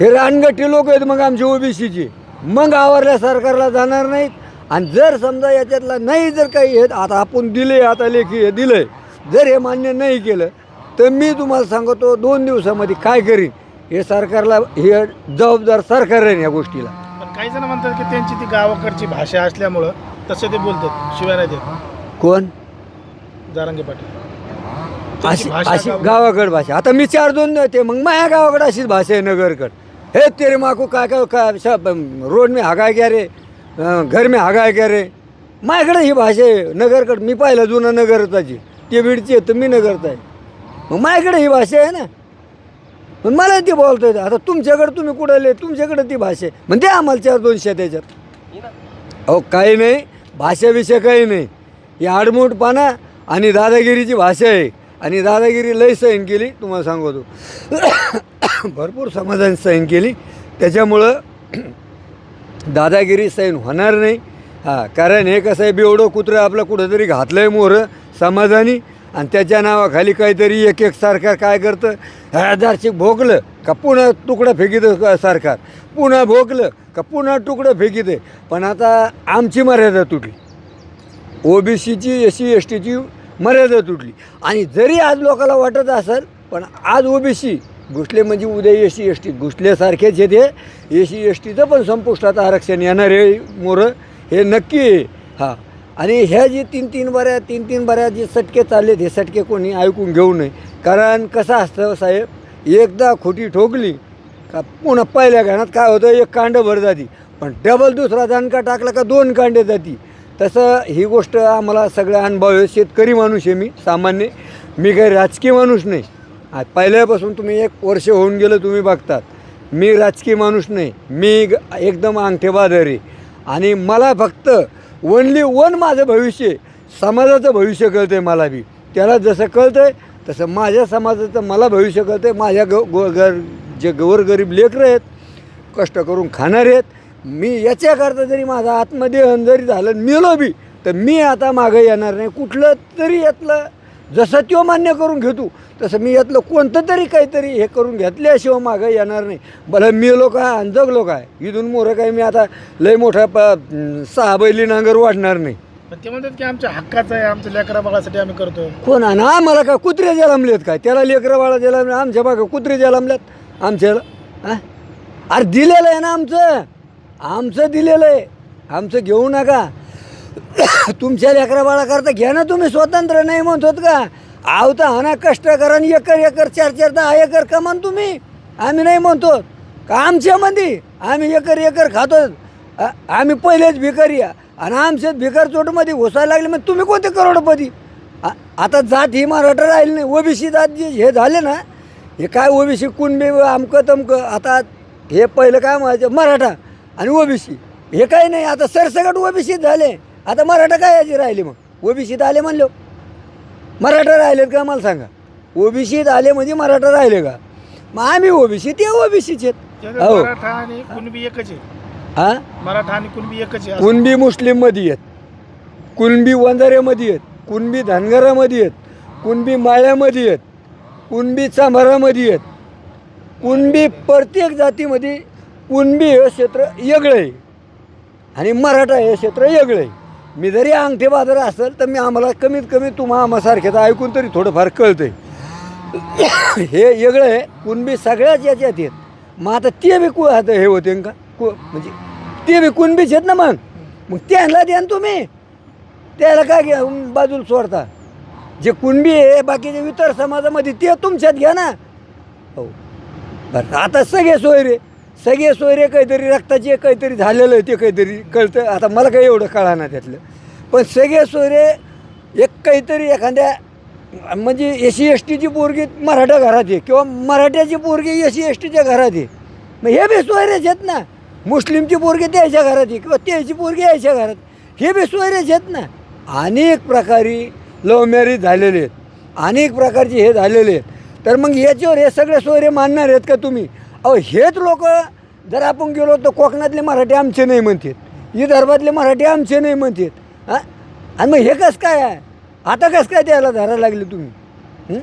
हे रानगट्टी लोक आहेत मग आमचे ओबीसीचे मग आवरल्या सरकारला जाणार नाहीत. आणि जर समजा याच्यातला नाही जर काही हे आता आपण दिले आता लेखी हे दिलंय. जर हे मान्य नाही केलं तर मी तुम्हाला सांगतो दोन दिवसामध्ये काय करीन? हे सरकारला हे जबाबदार सरकार आहे या गोष्टीला. पण काही जण म्हणतात की त्यांची ती गावाकडची भाषा असल्यामुळं तसे ते बोलतात शिवाय नाही देत. कोण? जारंगे पाटील. त्यांची अशी भाषा अशी गाव- गावाकड भाषा. आता मी चार दोन देते मग माझ्या गावाकडे अशीच भाषा आहे नगरकड. हे तेरे माको काय काय काय सब रोड मी हगाय क्या रे घर मी हगाय क्या रे। माझ्याकडे ही भाषा आहे नगरकडं मी पाहिलं जुनं नगरताची ते बीडची आहे तर मी नगरत आहे मग माझ्याकडे ही भाषा आहे ना. पण मला ती बोलता येतं आता तुमच्याकडे तुम्ही कुठं आले? तुमच्याकडे ती भाषा आहे. म्हणजे आम्हाला चार दोनशे त्याच्यात. अहो काही नाही भाषाविषय काही नाही. ही आडमोठ आणि दादागिरीची भाषा आहे. आणि दादागिरी लय सहन केली तुम्हाला सांगतो. भरपूर समाधान सहन केली. त्याच्यामुळं दादागिरी सहन होणार नाही. हां कारण हे कसं आहे बेवडं कुत्रं आपलं कुठंतरी घातलं आहे मोहरं समाजाने आणि त्याच्या नावाखाली काहीतरी एक एक सरकार काय करतं? हळदारशी भोगलं का पुन्हा तुकडं फेकितं सरकार? पुन्हा भोगलं का पुन्हा तुकडं फेकिते? पण आता आमची मर्यादा तुटली. ओबीसीची एस सी एस टीची मर्यादा तुटली. आणि जरी आज लोकांना वाटत असेल पण आज ओबीसी घुसले म्हणजे उद्या एस सी एस टी घुसल्यासारखेच येते एस सी एस टीचं पण संपुष्टात आरक्षण येणार आहे मोरं. हे नक्की आहे. हा. आणि ह्या जे तीन तीन बऱ्या तीन तीन बऱ्या जे सटके चाललेत हे सटके कोणी ऐकून घेऊ नये. कारण कसं असतं साहेब एकदा खोटी ठोकली का पुन्हा पहिल्या गाण्यात काय होतं एक कांड भर जाती. पण डबल दुसरा दणका टाकला का दोन कांडे जाती. तसं ही गोष्ट आम्हाला सगळ्या अनुभव आहे शेतकरी माणूस आहे मी सामान्य. मी काही राजकीय माणूस नाही. आज पहिल्यापासून तुम्ही एक वर्ष होऊन गेलं तुम्ही बघतात. मी राजकीय माणूस नाही. मी ग- एकदम अंगठेबादर आहे. आणि मला फक्त ओनली वन माझं भविष्य आहे. समाजाचं भविष्य कळतं आहे मला बी. त्याला जसं कळतं आहे तसं माझ्या समाजाचं मला भविष्य कळतं आहे माझ्या ग गो गर जे गोरगरीब लेकरं आहेत कष्ट करून खाणारे आहेत मी याच्याकरता जरी माझा आत्मदेहन जरी झालं मेलो बी तर मी आता मागं येणार नाही. कुठलं तरी यातलं जसं तो मान्य करून घेतो तसं मी यातलं कोणतं तरी काहीतरी हे करून घेतल्याशिवाय मागं येणार नाही. भलं मेलो काय आणि जगलो काय? इथून मोरं काय मी आता लय मोठा प सहा बैली नांगर वाढणार नाही. पण ते म्हणतात की आमच्या हक्काचं आहे आमच्या लेकरा बाळासाठी आम्ही करतो कोण आणि आम्हाला काय कुत्रे जलमलेत काय? त्याला लेकरं बाळा जलमले आमच्या बागा कुत्रे जलमल्यात आमच्याला हा? अरे दिलेलं आहे ना आमचं. आमचं दिलेलं आहे. आमचं घेऊ नका. तुमच्या लेकरा बाळाकरता घ्या ना तुम्ही स्वतंत्र नाही म्हणतोत का? आव तर हाना कष्ट करा आणि एकर एकर चार चार दहा एकर कमान तुम्ही. आम्ही नाही म्हणतो का आमच्यामध्ये आम्ही एकर एकर खातो. आम्ही पहिलेच भिकारी आणि आमच्यात भिकार चोटमध्ये घुसायला लागले मग तुम्ही कोणते करोडपती? आता जात ही मराठा राहिली नाही. ओबीसी जात जे हे झाले ना हे काय ओबीसी कुणबी आमकं तमकं? आता हे पहिलं काय म्हणायचं? मराठा. आणि ओबीसी हे काही नाही आता सरसकट ओबीसीत झाले. आता मराठा काय याची राहिले मग? ओबीसीत आले म्हणलो. मराठा राहिलेत का मला सांगा? ओबीसीत आले म्हणजे मराठा राहिले का? मग आम्ही ओबीसी ते ओबीसीचे हो. मराठा आणि कुणबी एकच आहे हां? मराठा आणि कुणबी एकच आहे कुणबी मुस्लिममध्ये आहेत. कुणबी वंजाऱ्यामध्ये आहेत. कुणबी धनगरामध्ये आहेत. कुणबी माळ्यामध्ये आहेत. कुणबी चांभारामध्ये आहेत. कुणबी प्रत्येक जातीमध्ये कुणबी हे क्षेत्र वेगळं आहे आणि मराठा हे क्षेत्र वेगळं आहे मी जरी अंगठे बाजार असेल तर मी आम्हाला कमीत कमी तुम्हा आम्हासारख्याचं ऐकून तरी थोडंफार कळतंय. हे वेगळं आहे कुणबी सगळ्याच याच्यात आहेत. मग आता ते बी कु आता हे होते का? कु म्हणजे ते बी कुणबीच आहेत ना मग? मग त्यांना द्या ना तुम्ही. त्याला काय घ्या बाजूला सोडता. जे कुणबी आहे बाकीचे इतर समाजामध्ये ते तुमच्यात घ्या ना. हो. बरं आता सगळे सोयरे. सगळे सोयरे काहीतरी रक्ताचे काहीतरी झालेलं आहे ते काहीतरी कळतं. आता मला काही एवढं कळा ना त्यातलं. पण सगळे सोयरे एक काहीतरी एखाद्या म्हणजे एस सी एस टीची पोरगी मराठा घरात आहे किंवा मराठ्याची पोरगी एस सी एस टीच्या घरात आहे. मग हे बी सोयरेच आहेत ना. मुस्लिमची पोरगी त्याच्या घरात आहे किंवा त्याची पोरगी यायच्या घरात. हे बी सोयरेच आहेत ना. अनेक प्रकारे लव्ह मॅरेज झालेले आहेत. अनेक प्रकारचे हे झालेले आहेत. तर मग याच्यावर हे सगळे सोयरे मानणार आहेत का तुम्ही? अहो हेच लोक जर आपण गेलो तर कोकणातले मराठी आमचे नाही म्हणतात. विदर्भातले मराठी आमचे नाही म्हणतात. हां? आणि मग हे कसं काय आहे? आता कसं काय द्यायला धरायला लागले तुम्ही?